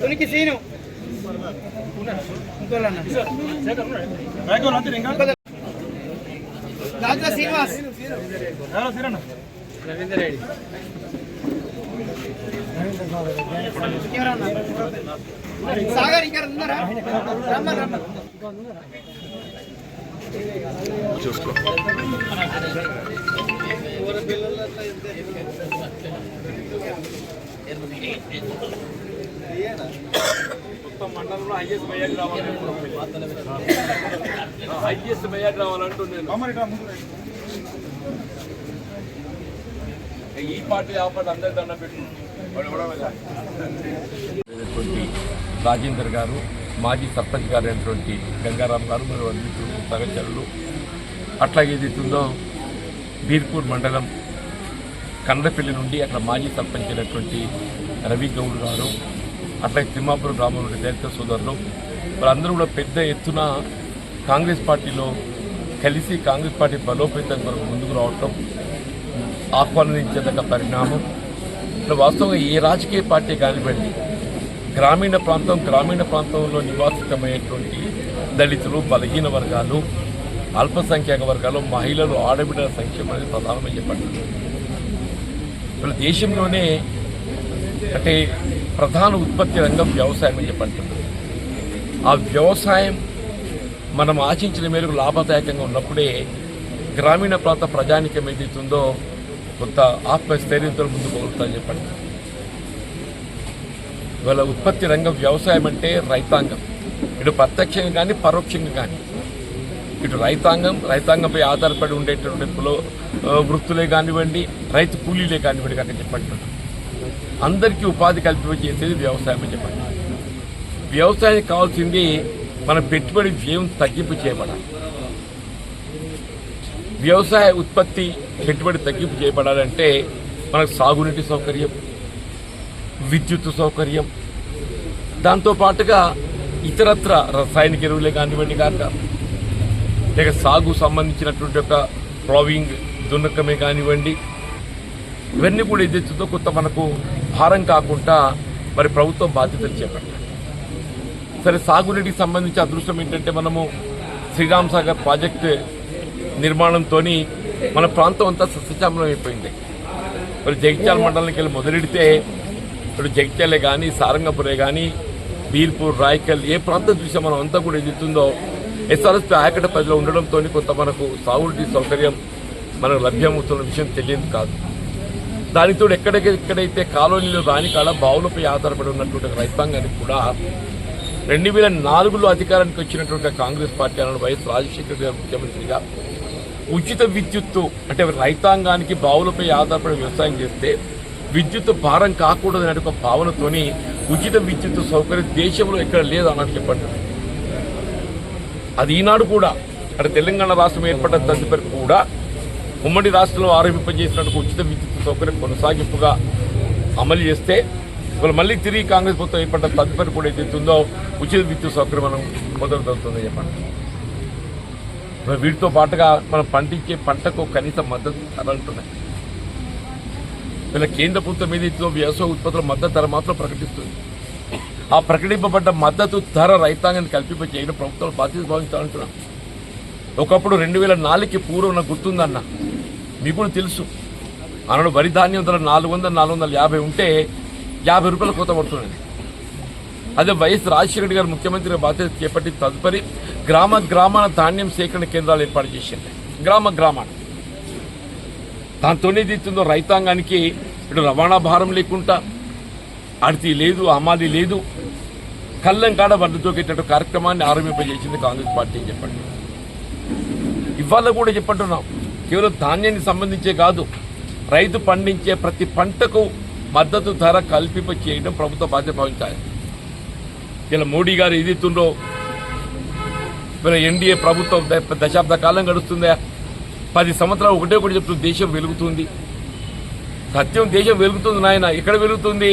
తునికి scene. ఎవరన్నా? సాగర్ ఇక్కడ ఉన్నారా? రమ్మని రమ్మని. మొత్తం మండలంలో హైయెస్ట్ మెజార్టీ రావాలని హైయెస్ట్ మెజార్టీ రావాలంటూ నేను. ఈ పార్టీ ఆ పార్టీ అందరి దండ పెట్టు. రాజేందర్ గారు మాజీ సర్పంచ్ గారు అయినటువంటి గంగారాం గారు మరియు మిత్రులు సహచరులు అట్లాగే ఏదైతుందో బీర్పూర్ మండలం కండ్రపల్లి నుండి అక్కడ మాజీ సర్పంచ్ అయినటువంటి రవి గౌడ్ గారు అట్లాగే తిమ్మాపురం గ్రామం నుండి దళిత సోదరులు వాళ్ళందరూ కూడా పెద్ద ఎత్తున కాంగ్రెస్ పార్టీలో కలిసి కాంగ్రెస్ పార్టీ బలోపేతం కొరకు ముందుకు రావటం ఆహ్వానించదగ్గ పరిణామం. ఇప్పుడు వాస్తవంగా ఏ రాజకీయ పార్టీ కానివ్వండి గ్రామీణ ప్రాంతం గ్రామీణ ప్రాంతంలో నివాసితమైనటువంటి దళితులు బలహీన వర్గాలు అల్పసంఖ్యాక వర్గాలు మహిళలు ఆడబిడ్డల సంక్షేమం అనేది ప్రధానమని చెప్పండి. ఇప్పుడు దేశంలోనే అంటే ప్రధాన ఉత్పత్తి రంగం వ్యవసాయం అని చెప్పంటున్నారు ఆ వ్యవసాయం మనం ఆశించిన మేరకు లాభదాయకంగా ఉన్నప్పుడే గ్రామీణ ప్రాంత ప్రజానికం ఏదైతుందో కొంత ఆత్మస్థైర్యంతో ముందుకు పోతుందని చెప్పండి. ఇవాళ ఉత్పత్తి రంగం వ్యవసాయం అంటే రైతాంగం. ఇటు ప్రత్యక్షంగా కానీ పరోక్షంగా కానీ ఇటు రైతాంగం రైతాంగంపై ఆధారపడి ఉండేటటువంటి కుల వృత్తులే కానివ్వండి రైతు కూలీలే కానివ్వండి కానీ చెప్పండి అందరికీ ఉపాధి కల్పించేసేది వ్యవసాయం అని చెప్పండి. వ్యవసాయానికి కావాల్సింది మన పెట్టుబడి వ్యయం తగ్గింపు చేయబడాలి. వ్యవసాయ ఉత్పత్తి పెట్టుబడి తగ్గింపు చేయబడాలంటే మనకు సాగునీటి సౌకర్యం విద్యుత్ సౌకర్యం. దాంతో పాటుగా ఇతరత్ర రసాయనిక ఎరువులే కానివ్వండి కాక లేక సాగు సంబంధించినటువంటి ఒక ప్రావింగ్ దున్నకమే కానివ్వండి ఇవన్నీ కూడా ఎదుర్చుతో కొత్త మనకు భారం కాకుండా మరి ప్రభుత్వం బాధ్యతలు చేపట్టాలి. సరే సాగునీటికి సంబంధించి అదృష్టం ఏంటంటే మనము శ్రీరామ్ సాగర్ ప్రాజెక్టు నిర్మాణంతో మన ప్రాంతం అంతా సస్యశ్యామలం అయిపోయింది. మరి జగిత్యాల మండలానికి వెళ్ళి మొదలెడితే ఇప్పుడు జగిత్యాలే కానీ సారంగపురే కానీ బీర్పూర్ రాయకల్ ఏ ప్రాంతం చూసా మనం అంతా కూడా ఎదుగుతుందో ఎస్ఆర్ఎస్పీ ఆయకట ప్రజలు ఉండడంతో కొంత మనకు సాగునీటి సౌకర్యం మనకు లభ్యమవుతున్న విషయం తెలియదు కాదు. దానితో ఎక్కడెక్కడైతే కాలనీలు రాని కాడ బావులపై ఆధారపడి ఉన్నటువంటి రైతాంగానికి కూడా రెండు వేల నాలుగులో అధికారానికి వచ్చినటువంటి కాంగ్రెస్ పార్టీ అన్న వైఎస్ రాజశేఖర గారు ముఖ్యమంత్రిగా. ఉచిత విద్యుత్తు అంటే రైతాంగానికి బావులపై ఆధారపడి వ్యవసాయం చేస్తే విద్యుత్ భారం కాకూడదు అనే ఒక భావనతోని ఉచిత విద్యుత్ సౌకర్యం దేశంలో ఎక్కడ లేదు అన్నట్టు చెప్పండి. అది ఈనాడు కూడా అక్కడ తెలంగాణ రాష్ట్రం ఏర్పడ్డ తదుపరి కూడా ఉమ్మడి రాష్ట్రంలో ఆరోపింపజేసినట్టు ఉచిత విద్యుత్ సౌకర్యం కొనసాగింపుగా అమలు చేస్తే ఇవాళ మళ్ళీ తిరిగి కాంగ్రెస్ ప్రభుత్వం ఏర్పడ్డ తదుపరి కూడా ఏదైతుందో ఉచిత విద్యుత్ సౌకర్యం మనం మొదలుతవుతుంది చెప్పండి. వీటితో పాటుగా మనం పండించే పంటకు కనీస మద్దతు ధర వీళ్ళ కేంద్ర ప్రభుత్వం ఏదైతుందో వ్యవసాయ ఉత్పత్తుల మద్దతు ధర మాత్రం ప్రకటిస్తుంది. ఆ ప్రకటింపబడ్డ మద్దతు ధర రైతాంగాన్ని కల్పింప చేయడం ప్రభుత్వాలు బాధ్యత భావించాలంటున్నాం ఒకప్పుడు రెండు వేల నాలుగుకి పూర్వం గుర్తుందన్న. మీకు కూడా తెలుసు. అన్నాడు వరి ధాన్యం ధర నాలుగు వందల నాలుగు వందల యాభై ఉంటే యాభై రూపాయల కోత పడుతున్నది. అదే వైఎస్ రాజశేఖర రెడ్డి గారు ముఖ్యమంత్రిగా బాధ్యత చేపట్టి తదుపరి గ్రామ గ్రామాల ధాన్యం సేకరణ కేంద్రాలు ఏర్పాటు చేసింది. గ్రామ గ్రామాలు దాంతోనే తీస్తుందో రైతాంగానికి ఇటు రవాణా భారం లేకుండా అడితి లేదు అమాది లేదు. కళ్ళం కాడ వడ్డుతోకేటట్టు కార్యక్రమాన్ని ఆరంభింపజేసింది కాంగ్రెస్ పార్టీ అని చెప్పండి. ఇవాళ కూడా చెప్పంటున్నాం. కేవలం ధాన్యానికి సంబంధించే కాదు రైతు పండించే ప్రతి పంటకు మద్దతు ధర కల్పింప చేయడం ప్రభుత్వ బాధ్యత భావించాలి ఇలా మోడీ గారు ఏదైతుండో మన ఎన్డీఏ ప్రభుత్వం దశాబ్ద కాలం గడుస్తుందా? పది సంవత్సరాలు ఒకటే ఒకటి చెప్తుంది దేశం వెలుగుతుంది. సత్యం దేశం వెలుగుతుంది నాయన ఎక్కడ వెలుగుతుంది?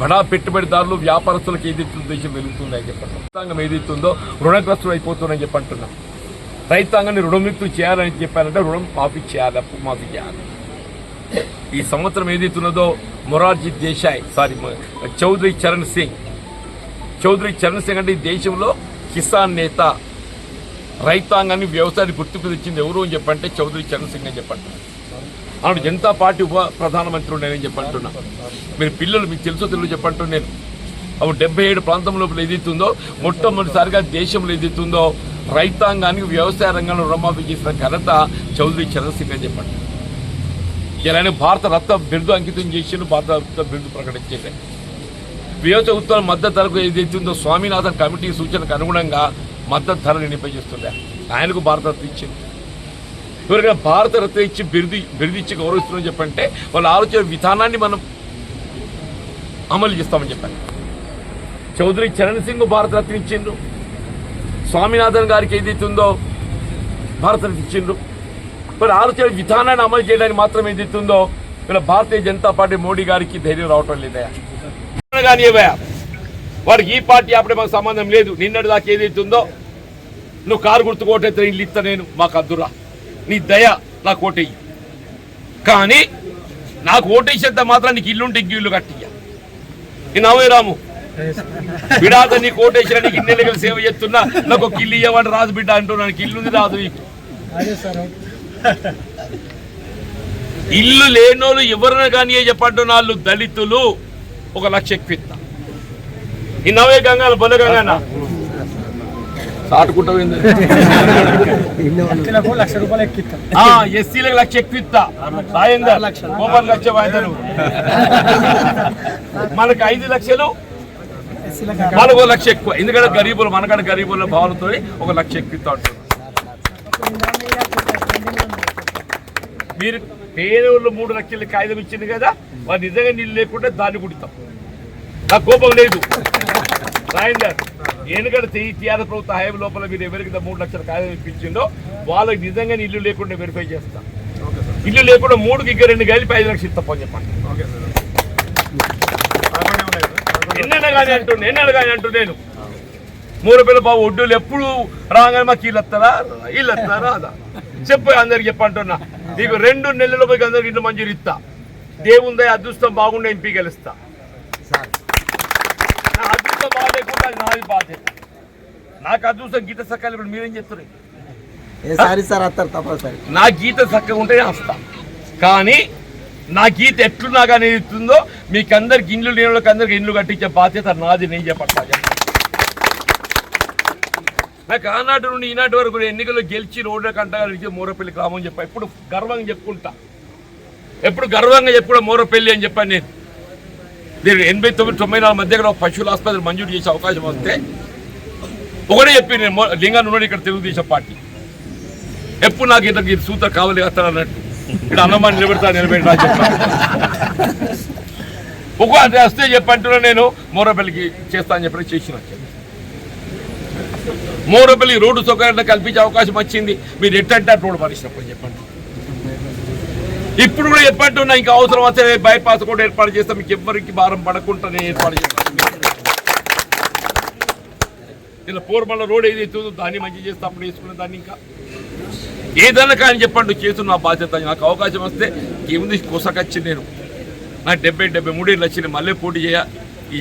బడా పెట్టుబడిదారులు వ్యాపారస్తులకు ఏదైతుందో దేశం వెలుగుతుంది అని చెప్పండి. రైతాంగం ఏదైతుందో రుణగ్రస్తులు అయిపోతుందని చెప్పి అంటున్నాం రైతాంగాన్ని రుణముక్తులు చేయాలని చెప్పారంటే రుణం మాఫీ చేయాలి అప్పు మాఫీ చేయాలి. ఈ సంవత్సరం ఏదైతున్నదో మొరార్జీ దేశాయ్ సారీ చౌదరి చరణ్ సింగ్. చౌదరి చరణ్ సింగ్ అంటే ఈ దేశంలో కిసాన్ నేత రైతాంగాన్ని వ్యవసాయాన్ని గుర్తింపు తెచ్చింది ఎవరు అని చెప్పంటే చౌదరి చరణ్ సింగ్ అని చెప్పంటున్నా. ఆవిడ జనతా పార్టీ ఉప ప్రధానమంత్రి నేనని చెప్పంటున్నా. మీరు పిల్లలు మీకు తెలుసో తెలుగు చెప్పంటున్నా నేను. అప్పుడు డెబ్బై ఏడు ప్రాంతం లోపల ఏదైతుందో మొట్టమొదటిసారిగా దేశంలో ఏదైతుందో రైతాంగానికి వ్యవసాయ రంగంలో రుణమాఫీ చేసిన ఘనత చౌదరి చరణ్ సింగ్ అని చెప్పండి ఇలానే భారత రత్న బిరుదు అంకితం చేసి భారత రత్న బిరుదు ప్రకటించేది వ్యవసాయ ఉత్పన్న మద్దతు ధరకు ఏదైతుందో స్వామినాథన్ కమిటీ సూచనకు అనుగుణంగా మద్దతు ధర నిర్ణయించేస్తుండే ఆయనకు భారతరత్న ఇచ్చింది. ఎవరికైనా భారతరత్న ఇచ్చి బిరుది బిరుదిచ్చి గౌరవిస్తున్నామని చెప్పంటే వాళ్ళ ఆలోచన విధానాన్ని మనం అమలు చేస్తామని చెప్పాను చౌదరి చరణ్ సింగ్ భారతరత్న ఇచ్చిండ్రు. స్వామినాథన్ గారికి ఏదైతే ఉందో భారతరత్న ఇచ్చిండ్రు. మరి ఆలోచన విధానాన్ని అమలు చేయడానికి మాత్రం ఏదైతే ఉందో ఇలా భారతీయ జనతా పార్టీ మోడీ గారికి ధైర్యం రావటం లేదయా కానీ వాడికి ఈ పార్టీ అప్పుడే మాకు సంబంధం లేదు. నిన్నటి దాకా ఏదైతే ఉందో నువ్వు కారు గుర్తు కోటైతే ఇల్లు ఇస్తా నేను మాకు అద్దురా. నీ దయ నాకు ఓటేయి. కానీ నాకు ఓటేసేంత మాత్రం నీకు ఇల్లుంటే ఇంక ఇల్లు కట్టియ్య. నేను అవే రాము. బిడాద నీకు ఓటేసిన నీకు ఇన్నెలుగలు సేవ చేస్తున్నా నాకు ఒక ఇల్లు ఇవ్వమని రాదు బిడ్డ అంటూ నాకు ఇల్లుంది రాదు నీకు. ఇల్లు లేనోళ్ళు ఎవరైనా కానీ చెప్పంటున్న వాళ్ళు దళితులు ఒక లక్ష ఎక్కువ ఈ నవే గంగాలు బొల గంగా లక్షలకు లక్ష రూపాయలు ఎక్కిస్తాం ఆ ఎస్సీలకు లక్ష వాయిదాలు. మనకు ఐదు లక్షలు మనకు లక్ష ఎక్కువ. ఎందుకంటే గరీబులు మనకంటే గరీబుల భావనతో ఒక లక్ష ఎక్కువ ఉంటారు మీరు పేదోళ్ళు మూడు లక్షల కాగితం ఇచ్చింది కదా వారు నిజంగా నీళ్ళు లేకుంటే దాన్ని కుడతాం. నాకు కోపం లేదు. రాయందర్ ఎందుకంటే టీఆర్ ప్రభుత్వ హయాం లోపల మీరు ఎవరికి మూడు లక్షల కాగితం ఇప్పించిందో వాళ్ళకి నిజంగా ఇల్లు లేకుండా వెరిఫై చేస్తాం. ఇల్లు లేకుండా మూడుకి ఇంకా రెండు కలిపి ఐదు లక్షలు ఇస్తాం చెప్పండి. ఎన్నైనా కానీ అంటుండే ఎన్నైనా కానీ అంటూ నేను. మూడు పిల్ల బాబు ఒడ్డులు ఎప్పుడు రాగానే మాకు వీళ్ళు వస్తారా వీళ్ళు వస్తారా రాదా? చెప్పు అందరికి చెప్పంటున్నా నీకు రెండు నెలల పోయి అందరికి ఇంట్లో మంజూరు ఇస్తా. దేవుందే అదృష్టం బాగుండే ఎంపీ గెలుస్తా. అది నాది బాధ్యత నాకు అదృష్టం గీత సకాలు ఇప్పుడు మీరేం ఏసారి సార్ నా గీత చక్కగా ఉంటేనే వస్తా కానీ నా గీత ఎట్లున్నా కానీ ఇస్తుందో మీకు అందరికి ఇండ్లు వాళ్ళకి అందరికి ఇండ్లు కట్టించే బాధ్యత నాది నేను చెప్పట్లా నాకు ఆనాటి నుండి ఈనాటి వరకు ఎన్నికల్లో గెలిచి రోడ్ల కంటగా మూరపల్లి గ్రామం చెప్పా. ఎప్పుడు గర్వంగా చెప్పుకుంటా. ఎప్పుడు గర్వంగా చెప్పుకుంటా మూరపల్లి అని చెప్పాను నేను. నేను ఎనభై తొమ్మిది తొంభై నాలుగు మధ్య కూడా పశువుల ఆసుపత్రి మంజూరు చేసే అవకాశం వస్తే ఒకటే చెప్పి నేను మో- ఉన్నాడు ఇక్కడ తెలుగుదేశం పార్టీ. ఎప్పుడు నాకు ఇంత సూత్ర కావాలి వస్తాను అన్నట్టు. ఇక్కడ అన్నమాన్ని నిలబెడతా నిలబెట్టా చెప్పాను ఒక అది వస్తే చెప్పంటున్నా నేను మోరపల్లికి చేస్తా అని చెప్పి చేసిన. మోరపల్లి రోడ్డు సౌకర్యాన్ని కల్పించే అవకాశం వచ్చింది. మీరు ఎట్టంటే రోడ్డు పరిశ్రమ చెప్పండి. ఇప్పుడు కూడా చెప్పంటున్నా ఇంకా అవసరం వస్తే బైపాస్ కూడా ఏర్పాటు చేస్తాం. మీకు ఎవ్వరికి భారం పడకుండా ఏర్పాటు చేస్తాం. ఇలా పూర్వమల్ల రోడ్ ఏదైతే ఉందో దాన్ని మంచి చేస్తే అప్పుడు వేసుకునే దాన్ని ఇంకా. ఏదైనా కానీ చెప్పండి చేస్తున్న బాధ్యత నాకు అవకాశం వస్తే ఏముంది? కొసకొచ్చి నేను. నాకు డెబ్బై డెబ్బై మూడేళ్ళు వచ్చింది మళ్ళీ పోటీ చేయ.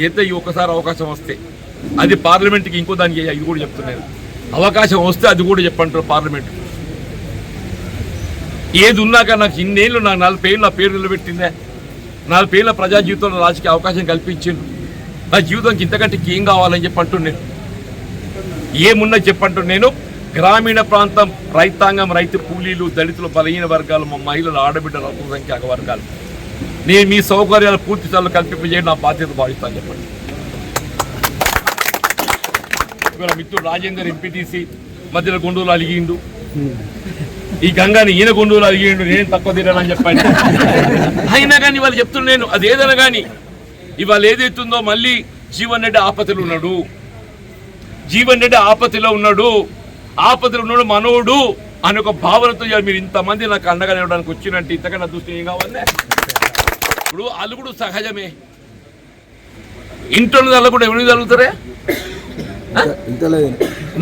ఎంత ఈ ఒక్కసారి అవకాశం వస్తే. అది పార్లమెంట్కి ఇంకో దాన్ని చేయ ఇది కూడా చెప్తున్నాను అవకాశం వస్తే అది కూడా చెప్పంటారు పార్లమెంట్కి. ఏది ఉన్నాక నాకు ఇన్నేళ్ళు నాకు నాలుగు పేర్ల నా పేరు నిలబెట్టిందే. నాలుగు పేర్ల ప్రజా జీవితంలో రాజకీయ అవకాశం కల్పించిండు. నా జీవితంకి ఇంతకంటే ఏం కావాలని చెప్పి నేను ఏమున్నా చెప్పంటూ నేను. గ్రామీణ ప్రాంతం రైతాంగం రైతు కూలీలు దళితులు బలహీన వర్గాలు మా మహిళలు ఆడబిడ్డలు అల్పసంఖ్యాక వర్గాలు. నేను మీ సౌకర్యాలు పూర్తి స్థాయిలో కల్పింపజేయడం నా బాధ్యత భావిస్తాను చెప్పండి. ఇవాళ మిత్రుడు రాజేందర్ ఎంపీటీసీ మధ్యలో గుండూరు అలిగిండు. ఈ గంగాని ఈయన గుండూలు అడిగిండు నేను తక్కువ తినాలని చెప్పండి. అయినా కానీ వాళ్ళు చెప్తున్నా నేను అది ఏదైనా కానీ ఇవాళ ఏదైతుందో మళ్ళీ జీవన్ రెడ్డి ఆపదలు ఉన్నాడు. జీవన్ రెడ్డి ఆపతిలో ఉన్నాడు. ఆపదలో ఉన్నాడు మనోడు అని ఒక భావనతో ఇవాళ మీరు ఇంతమంది నాకు అండగా నిలవడానికి వచ్చినట్టు ఇంతకన్నా దృష్టి ఏం కావాలి? ఇప్పుడు అలుగుడు సహజమే. ఇంట్లో అలుగుడు ఎవరి మీద అలుగుతారే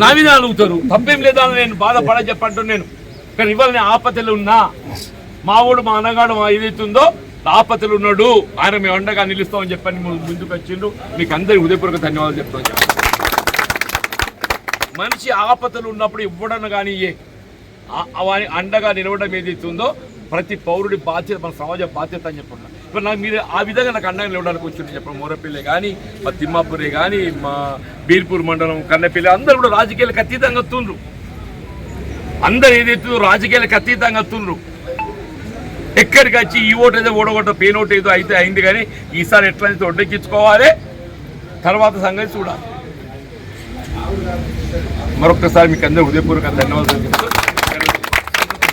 నా మీద అలుగుతారు తప్పేం లేదా నేను బాధపడ చెప్పంటూ నేను. కానీ ఇవాళ నేను ఆపదలు ఉన్నా మా ఊడు మా అన్నగాడు మా ఏదైతుందో ఆపతలు ఉన్నాడు. ఆయన మేము అండగా నిలుస్తామని చెప్పని ముందుకు వచ్చిండు మీకు అందరికి హృదయపూర్వక ధన్యవాదాలు చెప్తాను మనిషి ఆపతలు ఉన్నప్పుడు ఇవ్వడం కానీ వాని అండగా నిలవడం ఏదైతుందో ప్రతి పౌరుడి బాధ్యత మన సమాజ బాధ్యత అని చెప్పండి ఇప్పుడు నాకు మీరు ఆ విధంగా నాకు అండగా నిలవడానికి వచ్చింది చెప్పండి. మోరపల్లి కానీ మా తిమ్మాపురే కానీ మా బీర్పూర్ మండలం కన్నపల్లి అందరూ కూడా రాజకీయాలకు అతీతంగా తుండ్రు అందరు ఏదైతుందో రాజకీయాలకు అతీతంగా వస్తుండ్రు ఎక్కడికి వచ్చి ఈ ఓటు ఏదో ఓడగొట్ట పెయిన్ ఓటు ఏదో అయితే అయింది కానీ ఈసారి ఎట్లయితే ఒడ్డెక్కించుకోవాలి? తర్వాత సంగతి చూడాలి. మరొకసారి మీకు అందరూ హృదయపూర్వక ధన్యవాదాలు. చెప్తూ